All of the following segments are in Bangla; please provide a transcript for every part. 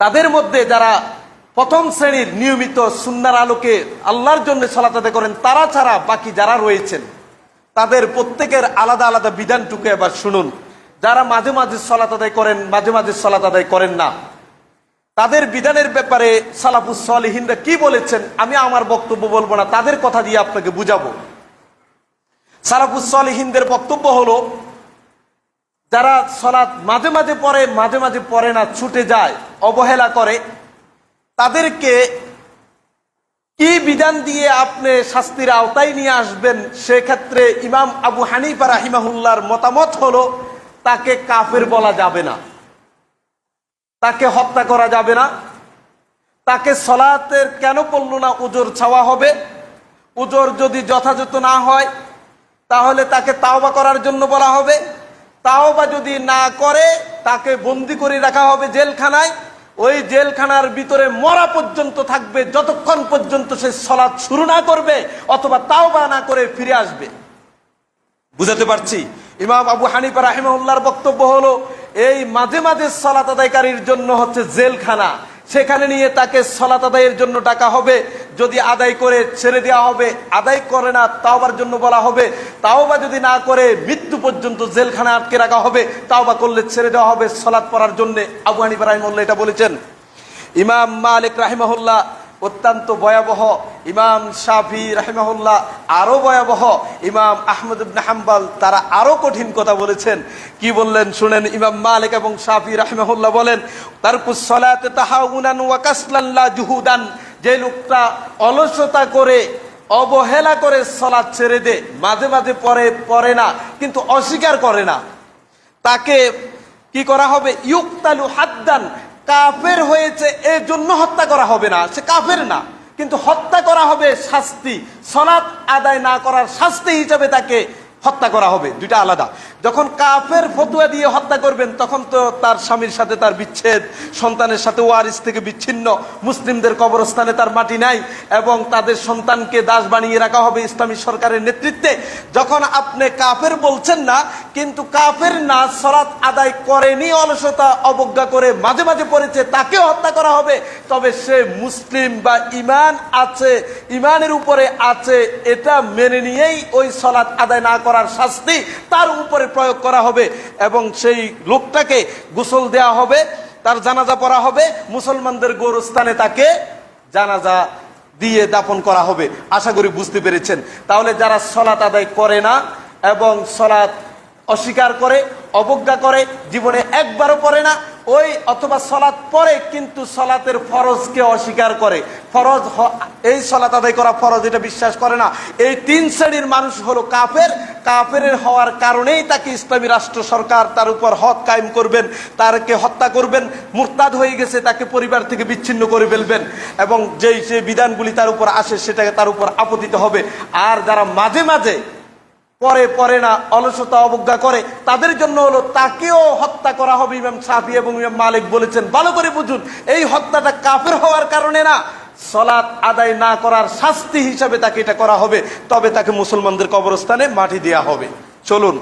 তাদের মধ্যে যারা প্রথম শ্রেণির নিয়মিত সুন্নার আলোকে আল্লাহর জন্য সলাত করেন, তারা ছাড়া বাকি যারা রয়েছেন, তাদের প্রত্যেকের আলাদা আলাদা বিধানটুকু এবার শুনুন। যারা মাঝে মাঝে সলাত আদায় করেন, মাঝে মাঝে সলাত আদায় করেন না। তাদের বিধানের ব্যাপারে সালাফুস সালিহিনরা কি বলেছেন, আমি আমার বক্তব্য বলব না, তাদের কথা দিয়ে আপনাকে বুঝাবো। সালাফুস সালিহিনদের বক্তব্য হলো, যারা সলাৎ মাঝে মাঝে পড়ে, মাঝে মাঝে পড়ে না, ছুটে যায় অবহেলা করে, তাদেরকে কি বিধান দিয়ে আপনি শাস্তির আওতায় নিয়ে আসবেন? সেক্ষেত্রে ইমাম আবু হানিফা রাহিমাহুল্লার মতামত হলো, তাকে কাফের বলা যাবে না। তাকে হত্যা করা যাবে না। তাকে সলাতের কেন পড়ল না? উজোর ছাওয়া হবে। উজোর যদি যথাযথ না হয়, তাহলে তাকে তাওবা করার জন্য বলা হবে। তাওবা যদি না করে, তাকে বন্দি করে রাখা হবে জেলখানায়। ওই জেলখানার ভিতরে মরা পর্যন্ত থাকবে, যতক্ষণ পর্যন্ত সে সলাদ শুরু না করবে অথবা তাও বা না করে ফিরে আসবে। বুঝাতে পারছি? ইমাম আবু হানিফা রাহিমার বক্তব্য হলো, এই মাঝে মাঝে সলাত আদায়কারীর জন্য হচ্ছে জেলখানা। সেখানে নিয়ে তাকে সলাত আদায়ের জন্য টাকা হবে। যদি আদায় করে ছেড়ে দেওয়া হবে, আদায় করে না, তাওবার জন্য বলা হবে। তাওবা যদি না করে, মৃত্যু পর্যন্ত জেলখানা আটকে রাখা হবে। তাওবা করলে ছেড়ে দেওয়া হবে সলাৎ পড়ার জন্য। আবু হানিফা রাহিমুল্লাহ এটা বলেছেন। ইমাম মালিক রাহিমাহুল্লাহ অত্যন্ত ভয়াবহ। ইমাম শাফি রাহিমাহুল্লাহ আরও ভয়াবহ। ইমাম আহমদ হাম্বাল তারা আরও কঠিন কথা বলেছেন। কি বললেন শুনেন, ইমাম মালিক এবং শাফি রাহিমাহুল্লাহ বলেন তারকুস সলাতে তাহাউনান ওয়া কাসলান জুহুদান। যে লোকটা অলসতা করে, অবহেলা করে সলাৎ ছেড়ে দে, মাঝে মাঝে পরে পড়ে না, কিন্তু অস্বীকার করে না। তাকে কি করা হবে? ইউক্তালু হাদ্দান, কাফের হয়েছে এর জন্য হত্যা করা হবে না। সে কাফের না, কিন্তু হত্যা করা হবে শাস্তি। সলাৎ আদায় না করার শাস্তি হিসাবে তাকে হত্যা করা হবে, দুইটা আলাদা। যখন কাফের ফতুয়া দিয়ে হত্যা করবেন, তখন তো তার স্বামীর সাথে তার বিচ্ছেদ, সন্তানের সাথে ওয়ারিস থেকে বিচ্ছিন্ন, মুসলিমদের কবরস্থানে তার মাটি নাই, এবং তাদের সন্তানকে দাস বানিয়ে রাখা হবে ইসলামী সরকারের নেতৃত্বে। যখন আপনি কাফের বলছেন না, কিন্তু কাফের না সরাত আদায় করেনি, অলসতা অবজ্ঞা করে মাঝে মাঝে পড়েছে তাকে হত্যা করা হবে। তবে সে মুসলিম বা ইমান আছে ইমানের উপরে আছে, এটা মেনে নিয়েই ওই সলাৎ আদায় না করার শাস্তি তার উপরে প্রয়োগ করা হবে এবং সেই লোকটাকে গোসল দেয়া হবে, তার জানাজা পড়া হবে, মুসলমানদের গোরস্থানে তাকে জানাজা দিয়ে দাপন করা হবে। আশা করি বুঝতে পেরেছেন। তাহলে যারা সলাৎ আদায় করে না এবং সলাৎ অস্বীকার করে, অবজ্ঞা করে, জীবনে একবারও পড়ে না ওই অথবা সলাৎ পড়ে কিন্তু সলাতের ফরজকে অস্বীকার করে। ফরজ এই সলাৎ আদায় করা ফরজ, এটা বিশ্বাস করে না। এই তিন শ্রেণির মানুষ হলো কাফের। কাফের হওয়ার কারণেই তাকে ইসলামী রাষ্ট্র সরকার তার উপর হক কায়েম করবেন, তারকে হত্যা করবেন, মুরতাদ হয়ে গেছে, তাকে পরিবার থেকে বিচ্ছিন্ন করে ফেলবেন এবং যেই, যে বিধানগুলি তার উপর আসে, সেটাকে তার উপর আপতিত হবে। আর যারা মাঝে মাঝে পরে পরে না অলসতা অবজ্ঞা করে। তাদের জন্য হলো তাকেও হত্যা করা হবে ইমাম সাফি এবং ইমাম মালিক বলেছেন। ভালো করে বুঝুন, এই হত্যাটা কাফের হওয়ার কারণে না, সলাৎ আদায় না করার শাস্তি হিসাবে তাকে এটা করা হবে। তবে তাকে মুসলমানদের কবরস্থানে মাটি দেওয়া হবে। চলুন,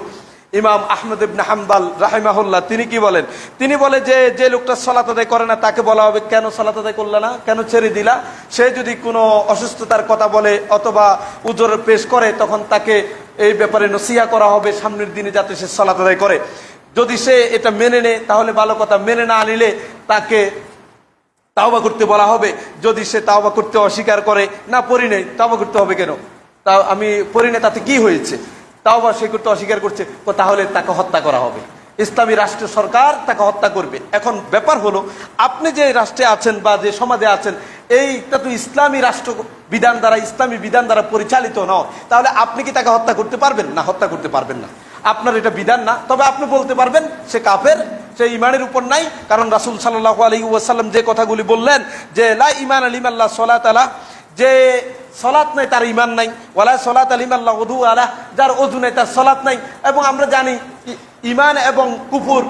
ইমাম আহমদ ইবনে হাম্বাল রাহিমাহুল্লাহ, তিনি কি বলেন? তিনি বলে যে যে লোকটা সলাত আদায় করে না, তাকে বলা হবে, কেন সলাত আদায় করলে না? কেন ছেড়ে দিলা? সে যদি কোনো অসুস্থতার কথা বলে অথবা উজোর পেশ করে, তখন তাকে এই ব্যাপারে নসিয়া করা হবে সামনের দিনে যাতে সে সলাত আদায় করে। যদি সে এটা মেনে নেয়, তাহলে ভালো কথা। মেনে না নিলে তাকে তাওবা করতে বলা হবে। যদি সে তাওবা করতে অস্বীকার করে, না পড়ি নেই, তাওবা করতে হবে কেন? তা আমি পড়ি না তাতে কি হয়েছে? তাওবা সে করতে অস্বীকার করছে তাহলে তাকে হত্যা করা হবে। ইসলামী রাষ্ট্র সরকার তাকে হত্যা করবে। এখন ব্যাপার হলো, আপনি যে রাষ্ট্রে আছেন বা যে সমাজে আছেন এইটা তো ইসলামী রাষ্ট্র বিধান দ্বারা, ইসলামী বিধান দ্বারা পরিচালিত নয়। তাহলে আপনি কি তাকে হত্যা করতে পারবেন? না, হত্যা করতে পারবেন না। আপনার এটা বিধান না। তবে আপনি বলতে পারবেন, সে কাফের, সে ইমানের উপর নাই। কারণ রাসুল সাল্লাহ আলী ওয়াসাল্লাম যে কথাগুলি বললেন, যে লা ইমান আলিম আল্লাহ সলাত আলা, যে সলাৎ নাই তার ইমান নাই। ওয়ালা সলাত আলিম আল্লাহ অধু আলা, যার অজু নাই তার সলাৎ নাই। এবং আমরা জানি ইমান এবং কুফুর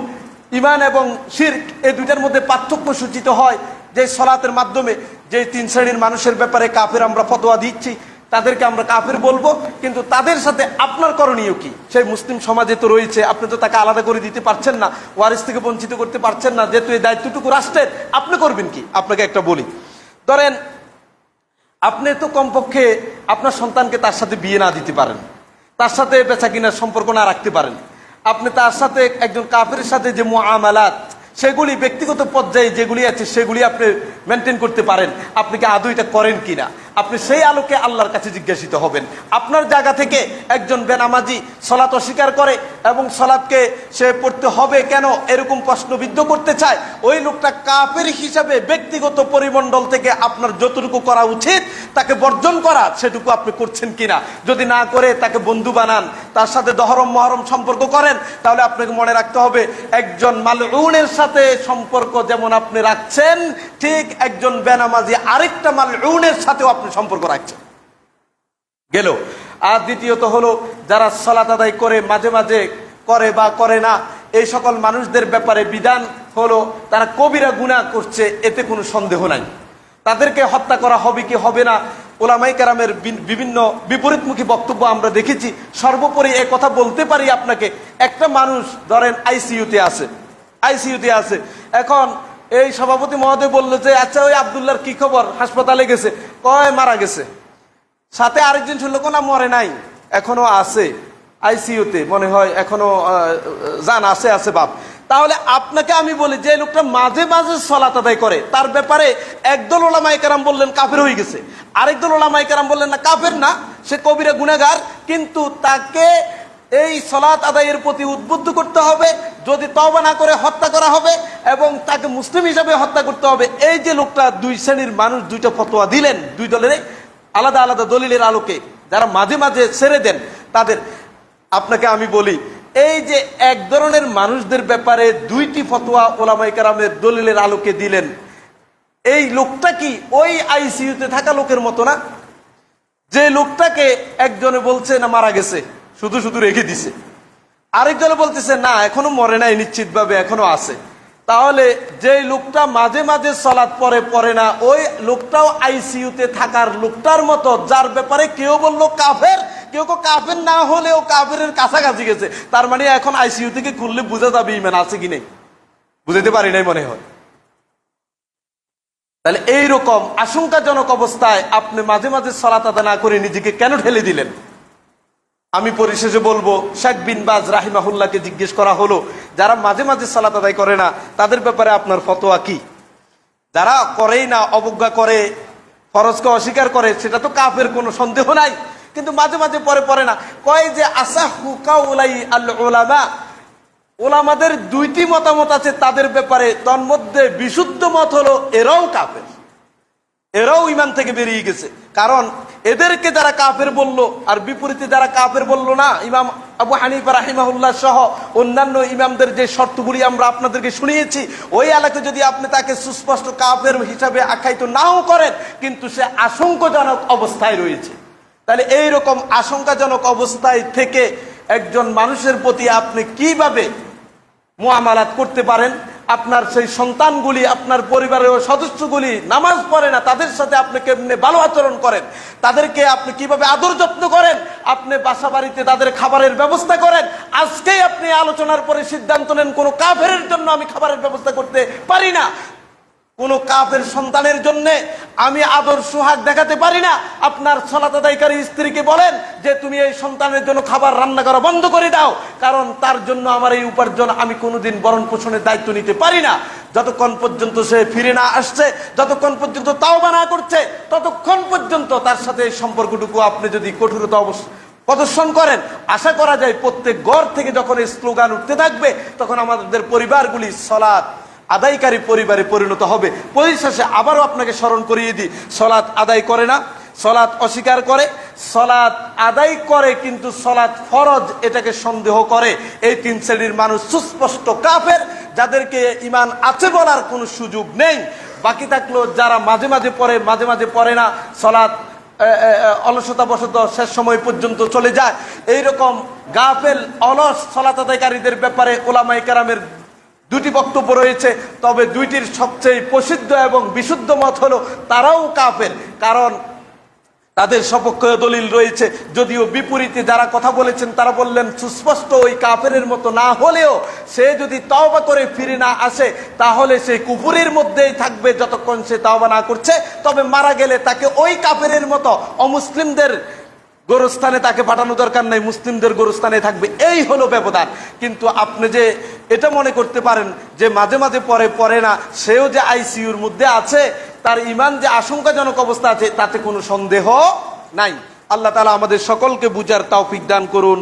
ইমান এবং শির্ক, এই দুইটার মধ্যে পার্থক্য সূচিত হয়। যে সলাতের মাধ্যমে যে তিন শ্রেণির মানুষের ব্যাপারে কাফের আমরা ফতোয়া দিচ্ছি, তাদেরকে আমরা কাফের বলব, কিন্তু তাদের সাথে আপনার করণীয় কি? সেই মুসলিম সমাজে তো রয়েছে, আপনি তো তাকে আলাদা করে দিতে পারছেন না ওয়ারিস থেকে বঞ্চিত করতে পারছেন না, যেহেতু এই দায়িত্বটুকু রাষ্ট্রের, আপনি করবেন কি? আপনাকে একটা বলি। ধরেন, আপনি তো কমপক্ষে আপনার সন্তানকে তার সাথে বিয়ে না দিতে পারেন, তার সাথে বেচা কিনার সম্পর্ক না রাখতে পারেন। আপনি তার সাথে একজন কাফের সাথে যে মোয়ামালাত সেগুলি ব্যক্তিগত পর্যায়ে যেগুলি আছে, সেগুলি আপনি মেনটেন করতে পারেন। আপনি কি আদৌ এটা করেন কিনা? আপনি সেই আলোকে আল্লাহর কাছে জিজ্ঞাসিত হবেন। আপনার জায়গা থেকে একজন বেনামাজি সলাত অস্বীকার করে এবং সলাৎকে সে পড়তে হবে কেন এরকম প্রশ্নবিদ্ধ করতে চায়, ওই লোকটা কাপের হিসাবে ব্যক্তিগত পরিমণ্ডল থেকে আপনার যতটুকু করা উচিত তাকে বর্জন করা, সেটুকু আপনি করছেন কিনা? যদি না করে তাকে বন্ধু বানান, তার সাথে দহরম মহরম সম্পর্ক করেন, তাহলে আপনাকে মনে রাখতে হবে একজন মালউনের সাথে সম্পর্ক যেমন আপনি রাখছেন, ঠিক একজন বেনামাজি আরেকটা মালউনের সাথেও আপনি সম্পর্ক রাখছেন। গেল। আর দ্বিতীয়ত হলো, যারা সালাত আদায় করে, মাঝে মাঝে করে বা করে না, এই সকল মানুষদের ব্যাপারে বিধান হলো, তারা কবিরা গুণা করছে, এতে কোনো সন্দেহ নাই। তাদেরকে হত্যা করা হবে কি হবে না ওলামাই কারামের বিভিন্ন বিপরীতমুখী বক্তব্য আমরা দেখেছি। সর্বোপরি এ কথা বলতে পারি আপনাকে, একটা মানুষ ধরেন আইসিইউতে আছে আইসিইউতে আছে। এখন এই সভাপতি মহোদয় বলল যে আচ্ছা ওই আবদুল্লার কি খবর? হাসপাতালে গেছে। কয়, মারা গেছে। সাথে আরেকজন ছিল না, মরে নাই, এখনও আছে, আইসিইউতে। মনে হয়, এখনও জান আছে আছে বাপ। তাহলে আপনাকে আমি বলি, যে লোকটা মাঝে মাঝে সলাত আদায় করে, তার ব্যাপারে একদল ওলামাই কারাম বললেন, কাফের হয়ে গেছে। আরেকদল ওলামাই কারাম বললেন, না, কাফের না, সে কবিরা গুনাগার কিন্তু তাকে এই সলাৎ আদায়ের প্রতি উদ্বুদ্ধ করতে হবে, যদি তবা না করে হত্যা করা হবে এবং তাকে মুসলিম হিসাবে হত্যা করতে হবে। এই যে লোকটা দুই শ্রেণির মানুষ দুইটা ফতোয়া দিলেন, দুই দলের আলাদা আলাদা দলিলের আলোকে, যারা মাঝে মাঝে ছেড়ে দেন, তাদের আপনাকে আমি বলি, এই যে এক ধরনের মানুষদের ব্যাপারে দুইটি ফতোয়া ওলামাই কারামের দলিলের আলোকে দিলেন, এই লোকটা কি ওই আইসিইউতে থাকা লোকের মতো না? যে লোকটাকে একজনে বলছে, না, মারা গেছে। শুধু শুধু রেখে দিছে। আরেকজনে বলতেছে, না, এখনও মরে নাই নিশ্চিতভাবে, এখনও আছে। তাহলে যে লোকটা মাঝে মাঝে সলাৎ পরে পড়ে না, ওই লোকটাও আইসিইউতে থাকার লোকটার মতো, যার ব্যাপারে কেউ বলল কাফের, কেউ কেউ কাফের না হলেও কাফের কাছাকাছি গেছে। তার মানে এখন আইসিইউ থেকে খুললে বোঝা যাবে ইমান আছে কি নেই। বুঝাতে পারি নাই মনে হয়। তাহলে এইরকম আশঙ্কাজনক অবস্থায় আপনি মাঝে মাঝে সলাত আদা না করে নিজেকে কেন ঠেলে দিলেন? আমি পরিশেষে বলব, শেখ বিন বাজ রাহিমাহুল্লাহকে জিজ্ঞেস করা হলো, যারা মাঝে মাঝে সালাত আদায় করে না, তাদের ব্যাপারে আপনার ফতোয়া কি? যারা করেই না, অবজ্ঞা করে, ফরজকে অস্বীকার করে, সেটা তো কাফের কোনো সন্দেহ নাই। কিন্তু মাঝে মাঝে পরে পড়ে না। কয় যে আসা হুকা উলাই আল ওলামা ওলামাদের দুইটি মতামত আছে তাদের ব্যাপারে। তন্মধ্যে বিশুদ্ধ মত হলো, এরাও কাফের। এরাও ইমান থেকে বেরিয়ে গেছে। কারণ এদেরকে যারা কাফের বলল, আর বিপরীতে যারা কাফের বলল না, ইমাম আবু হানিফা রাহিমাহুল্লাহ সহ অন্যান্য ইমামদের যে শর্তগুলি আমরা আপনাদেরকে শুনিয়েছি, ওই এলাকায় যদি আপনি তাকে সুস্পষ্ট কাফের হিসাবে আখ্যায়িত নাও করেন, কিন্তু সে আশঙ্কাজনক অবস্থায় রয়েছে। তাহলে এই রকম আশঙ্কাজনক অবস্থায় থেকে একজন মানুষের প্রতি আপনি কীভাবে মোয়ামালাত করতে পারেন? আপনার সেই সন্তানগুলি, আপনার পরিবারের সদস্যগুলি নামাজ পড়ে না, তাদের সাথে আপনি কেমনে ভালো আচরণ করেন? তাদেরকে আপনি কীভাবে আদর যত্ন করেন? আপনি বাসা বাড়িতে তাদের খাবারের ব্যবস্থা করেন? আজকেই আপনি আলোচনার পরে সিদ্ধান্ত নেন, কোনো কাফের জন্য আমি খাবারের ব্যবস্থা করতে পারি না। কোন কাফের সন্তানের জন্য আমি আদর সোহাগ দেখাতে পারি না। আপনার সলাত আদায়কারী স্ত্রীকে বলেন যে, তুমি এই সন্তানের জন্য খাবার রান্না করা বন্ধ করে দাও। কারণ তার জন্য আমার এই উপার্জন আমি কোনোদিন বরণ পোষণের দায়িত্ব নিতে পারি না। যতক্ষণ পর্যন্ত সে ফিরে না আসছে, যতক্ষণ পর্যন্ত তাও না করছে, ততক্ষণ পর্যন্ত তার সাথে এই সম্পর্কটুকু আপনি যদি কঠোরতা অবশ্য প্রদর্শন করেন, আশা করা যায় প্রত্যেক ঘর থেকে যখন এই স্লোগান উঠতে থাকবে, তখন আমাদের পরিবারগুলি সলাৎ আদায়কারী পরিবারে পরিণত হবে। পরিশেষে আবারও আপনাকে স্মরণ করিয়ে দিই, সলাৎ আদায় করে না, সলাৎ অস্বীকার করে, সলাৎ আদায় করে কিন্তু সলাৎ ফরজ এটাকে সন্দেহ করে। এই তিন শ্রেণির মানুষ সুস্পষ্ট কাফের, যাদেরকে ইমান আছে বলার কোনো সুযোগ নেই। বাকি থাকল যারা মাঝে মাঝে পড়ে, মাঝে মাঝে পড়ে না, সলাৎ অলসতা বশত শেষ সময় পর্যন্ত চলে যায়। এইরকম গাফেল, অলস সলাত আদায়কারীদের ব্যাপারে ওলামাই কারামের দুটি বক্তব্য রয়েছে, তবে দুইটির সবচেয়ে প্রসিদ্ধ এবং বিশুদ্ধ মত হলো তারাও কাফের, কারণ তাদের সপক্ষে দলিল রয়েছে। যদিও বিপরীতে যারা কথা বলেছেন, তারা বললেন, সুস্পষ্ট ওই কাফেরের মতো না হলেও সে যদি তওবা করে ফিরে না আসে, তাহলে সে কুপুরের মধ্যেই থাকবে যতক্ষণ সে তাওবা না করছে। তবে মারা গেলে তাকে ওই কাফেরের মতো অমুসলিমদের গোরস্থানে তাকে পাঠানো দরকার নাই, মুসলিমদের গোরস্থানে থাকবে। এই হলো ব্যবধান। কিন্তু আপনি যে এটা মনে করতে পারেন যে মাঝে মাঝে পরে পরে না, সেও যে আইসিইউর মধ্যে আছে, তার ইমান যে আশঙ্কাজনক অবস্থা আছে, তাতে কোনো সন্দেহ নাই। আল্লাহ তালা আমাদের সকলকে বুঝার তাও দান করুন।